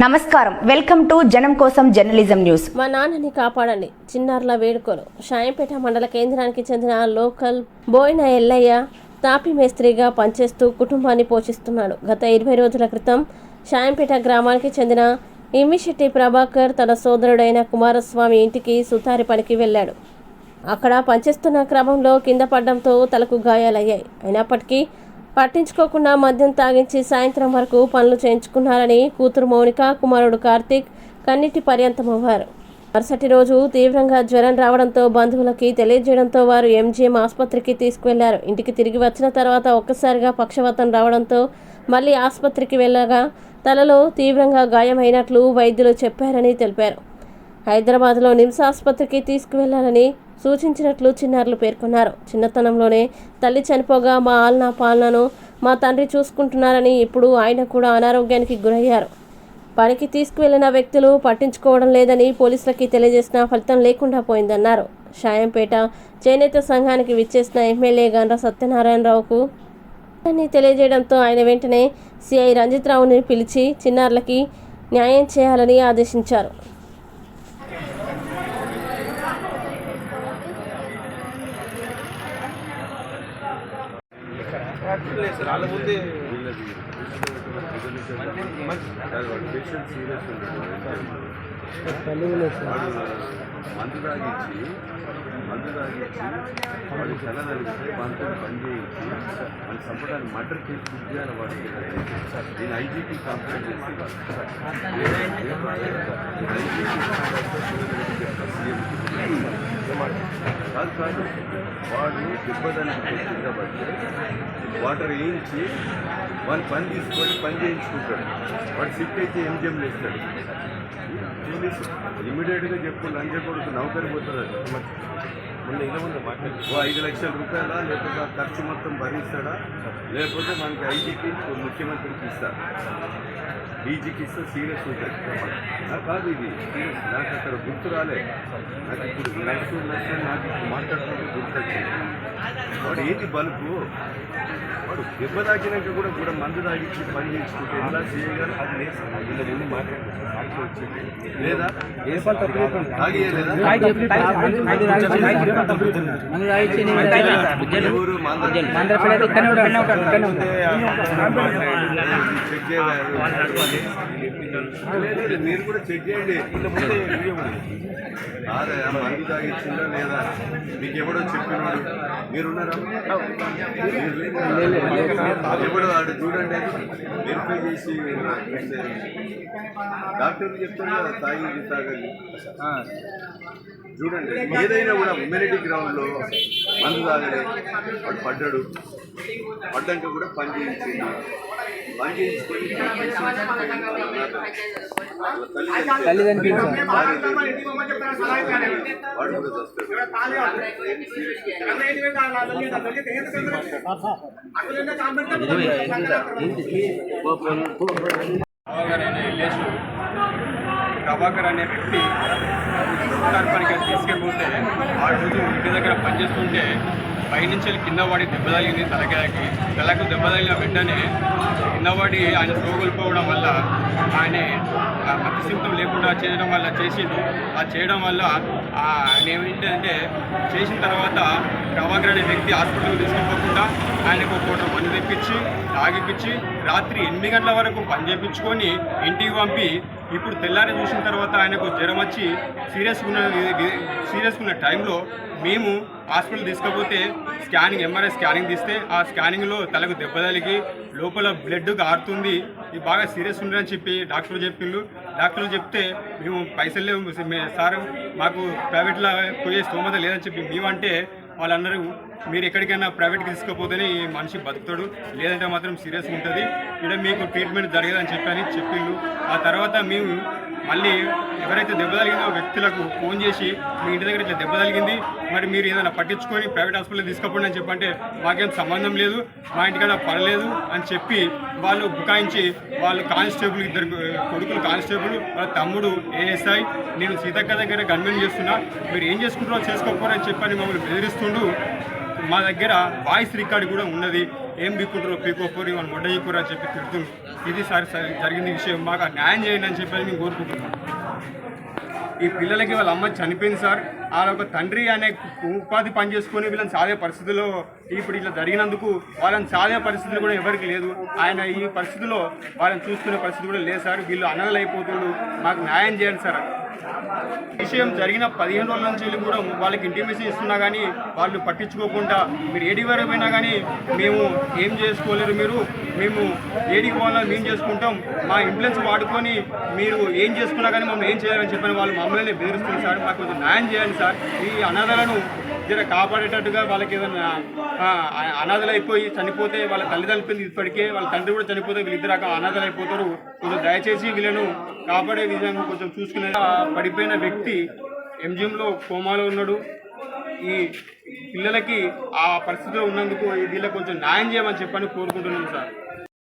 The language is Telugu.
నమస్కారం. వెల్కమ్ టు జనం కోసం జర్నలిజం న్యూస్. మా నాన్నని కాపాడండి. చిన్నారుల వేడుకలు. షాయంపేట మండల కేంద్రానికి చెందిన లోకల్ బోయిన ఎల్లయ్య తాపి మేస్త్రిగా పనిచేస్తూ కుటుంబాన్ని పోషిస్తున్నాడు. గత ఇరవై రోజుల క్రితం షాయంపేట గ్రామానికి చెందిన ఇమ్మిశెట్టి ప్రభాకర్ తన సోదరుడైన కుమారస్వామి ఇంటికి సుతారి పనికి వెళ్ళాడు. అక్కడ పనిచేస్తున్న క్రమంలో కింద పడడంతో తలకు గాయాలయ్యాయి. అయినప్పటికీ పట్టించుకోకుండా మద్యం తాగించి సాయంత్రం వరకు పనులు చేయించుకున్నారని కూతురు మౌనిక కుమారుడు కార్తీక్ కన్నిటి పర్యంతమవ్వారు. మరుసటి రోజు తీవ్రంగా జ్వరం రావడంతో బంధువులకి తెలియజేయడంతో వారు ఎంజీఎం ఆసుపత్రికి తీసుకువెళ్ళారు. ఇంటికి తిరిగి వచ్చిన తర్వాత ఒక్కసారిగా పక్షవాతం రావడంతో మళ్ళీ ఆసుపత్రికి వెళ్ళగా తలలో తీవ్రంగా గాయమైనట్లు వైద్యులు చెప్పారని తెలిపారు. హైదరాబాద్లో నిమ్స్ ఆసుపత్రికి తీసుకువెళ్ళాలని సూచించినట్లు చిన్నారులు పేర్కొన్నారు. చిన్నతనంలోనే తల్లి చనిపోగా మా ఆలన పాలనను మా తండ్రి చూసుకుంటున్నారని ఇప్పుడు ఆయన కూడా అనారోగ్యానికి గురయ్యారు. పనికి తీసుకువెళ్ళిన వ్యక్తులు పట్టించుకోవడం లేదని పోలీసులకి తెలియజేసినా ఫలితం లేకుండా పోయిందన్నారు. షాయంపేట చేనేత సంఘానికి విచ్చేసిన ఎమ్మెల్యే గండ్ర సత్యనారాయణరావుకు అని తెలియజేయడంతో ఆయన వెంటనే సిఐ రంజిత్ రావుని పిలిచి చిన్నారులకి న్యాయం చేయాలని ఆదేశించారు. వాళ్ళ ముందే మందు తాగించి మందు తాగించి వాడు చల్ల తగిలిస్తే వాళ్ళతో పని చేయించి వాళ్ళు చంపడానికి మర్డర్ కేసు బుక్ చేయాలి వాడికి నేను ఐజీపీ కంప్లైంట్ కాదు కాదు వాడు దెబ్బదానికి కాబట్టి వాటర్ వేయించి వాళ్ళు పని తీసుకొని పని చేయించుకుంటాడు వాడు సిక్ అయితే ఎంజిఎం వేస్తాడు పోలీసు ఇమీడియట్గా చెప్పు లంచ నౌకరి పోతుంది అది మొన్న ఇలా ముందు మాట్లాడి ఓ ఐదు లక్షల రూపాయల లేకపోతే ఖర్చు మొత్తం భరిస్తాడా లేకపోతే మనకి ఐజీకి ముఖ్యమంత్రికి ఇస్తాడు ఈ చికిత్స సీరియస్ ఉంటుంది నాకు కాదు ఇది. సీరియస్ నాకు అక్కడ గుర్తు రాలే. నాకు ఇప్పుడు నర్సు నర్సు నాకు ఇప్పుడు మాట్లాడుతుంటే గుర్తు వచ్చింది వాడు ఏది బలుపు దెబ్బ తాకినాక కూడా కూడా మందు తాగించి పని చేసుకుంటే ఎలా చేయగలరు అది లేదు ముందు మాట్లాడుతున్నారు వచ్చింది చేయాలి మీరు కూడా చెక్ చేయండి వీళ్ళ ముందే తాగిచ్చిందా లేదా మీకు ఎవడో చెప్పినాడు మీరున్నారా ఎవడో వాడు చూడండి. వెరిఫై చేసి డాక్టర్ చెప్తారు కదా తాగి తాగండి. చూడండి ఏదైనా కూడా ఇమ్యూనిటీ గ్రౌండ్లో మందు తాగలే వాడు పడ్డాడు పడ్డాక కూడా పని చేయించింది పని చేయించుకొని తల్లిదండ్రులు వాడు కూడా వస్తాడు ప్రభాకర్ అనే వ్యక్తి సుతార్ పనికి తీసుకెళ్ళిపోతే ఆ రోజు ఇంటి దగ్గర పనిచేస్తుంటే పైనుంచి వెళ్ళి కింద పడి దెబ్బ తగిలింది తలకాయకి. తలకు దెబ్బ తగిలిన వెంటనే కింద పడి ఆయన కోల్పోవడం వల్ల ఆయన ఆ లేకుండా చేయడం వల్ల చేసిండు. ఆ చేయడం వల్ల ఆయన ఏమిటంటే చేసిన తర్వాత ప్రభాకర్ అనే వ్యక్తి హాస్పిటల్కి తీసుకెళ్ళిపోకుండా ఆయనకు ఒక పూట పని తెప్పించి తాగిపించి రాత్రి ఎనిమిది గంటల వరకు పని చేయించుకొని ఇంటికి పంపి ఇప్పుడు తెల్లారి చూసిన తర్వాత ఆయనకు జ్వరం వచ్చి సీరియస్ ఉన్న సీరియస్ ఉన్న టైంలో మేము హాస్పిటల్ తీసుకపోతే స్కానింగ్ ఎంఆర్ఐ స్కానింగ్ తీస్తే ఆ స్కానింగ్లో తలకు దెబ్బ తలిగి లోపల బ్లడ్ కారుతుంది ఇది బాగా సీరియస్ ఉందని చెప్పి డాక్టర్లు చెప్పిండు డాక్టర్లు చెప్తే మేము పైసలు లేవు సార్ మాకు ప్రైవేట్లో పోయే స్తోమత లేదని చెప్పి మేమంటే వాళ్ళందరూ మీరు ఎక్కడికైనా ప్రైవేట్కి తీసుకుపోతేనే ఈ మనిషి బతుకుతాడు. లేదంటే మాత్రం సీరియస్గా ఉంటుంది. ఇక్కడ మీకు ట్రీట్మెంట్ జరగదని చెప్పని చెప్పిండు. ఆ తర్వాత మేము మళ్ళీ ఎవరైతే దెబ్బ తగిలిందో వ్యక్తులకు ఫోన్ చేసి మీ ఇంటి దగ్గర ఇట్లా దెబ్బ తగిలింది మరి మీరు ఏదైనా పట్టించుకొని ప్రైవేట్ హాస్పిటల్ తీసుకపోండి అని చెప్పంటే మాకేం సంబంధం లేదు మా ఇంటికాడ పడలేదు అని చెప్పి వాళ్ళు బుకాయించి వాళ్ళు కానిస్టేబుల్ ఇద్దరు కొడుకులు కానిస్టేబుల్ వాళ్ళ తమ్ముడు ఏఎస్ఐ నేను సీతక్క దగ్గర గన్మెన్ చేస్తున్నా మీరు ఏం చేసుకుంటారో చేసుకోకపోరని చెప్పని మమ్మల్ని బెదిరిస్తుండు. మా దగ్గర వాయిస్ రికార్డు కూడా ఉన్నది ఏం పీక్కుంటారో పీకోపోరు ఇవన్నీ మొడ్డ చెప్పి తిడుతుండ్రు ఇది సార్ సరి జరిగింది విషయం. మాకు న్యాయం చేయండి అని చెప్పి మేము కోరుకుంటున్నాం. ఈ పిల్లలకి వాళ్ళ అమ్మ చనిపోయింది సార్. వాళ్ళ ఒక తండ్రి అనే ఉపాధి పని చేసుకొని వీళ్ళని సాధే పరిస్థితుల్లో ఇప్పుడు ఇట్లా జరిగినందుకు వాళ్ళని సాధే పరిస్థితులు కూడా ఎవరికి లేదు. ఆయన ఈ పరిస్థితిలో వాళ్ళని చూసుకునే పరిస్థితి కూడా లేదు సార్. వీళ్ళు అనలు మాకు న్యాయం చేయండి సార్. విషయం జరిగిన పదిహేను రోజుల నుంచి వెళ్ళి కూడా వాళ్ళకి ఇంటిమేషన్ ఇస్తున్నా కానీ వాళ్ళు పట్టించుకోకుండా మీరు ఏడికి వరకు పోయినా కానీ మేము ఏం చేసుకోలేరు మీరు. మేము ఏడికి పోవాలని మేము చేసుకుంటాం. మా ఇంప్లెన్స్ వాడుకొని మీరు ఏం చేసుకున్నా కానీ మమ్మల్ని ఏం చేయాలని చెప్పని వాళ్ళు మమ్మల్ని బెదిరిస్తుంది సార్. మాకు కొంచెం న్యాయం చేయండి సార్. ఈ అనాథలను జర కాపాడేటట్టుగా వాళ్ళకి ఏదైనా అనాథలు అయిపోయి చనిపోతే వాళ్ళ తల్లిదండ్రులు ఇప్పటికే వాళ్ళ తండ్రి కూడా చనిపోతే వీళ్ళిద్దరు రకం అనాథలు అయిపోతారు. కొంచెం దయచేసి వీళ్ళను కాపాడే విధంగా కొంచెం చూసుకునే ఆ పడిపోయిన వ్యక్తి ఎంజిఎంలో కోమాలో ఉన్నాడు. ఈ పిల్లలకి ఆ పరిస్థితిలో ఉన్నందుకు వీళ్ళకి కొంచెం న్యాయం చేయమని చెప్పని కోరుకుంటున్నాం సార్.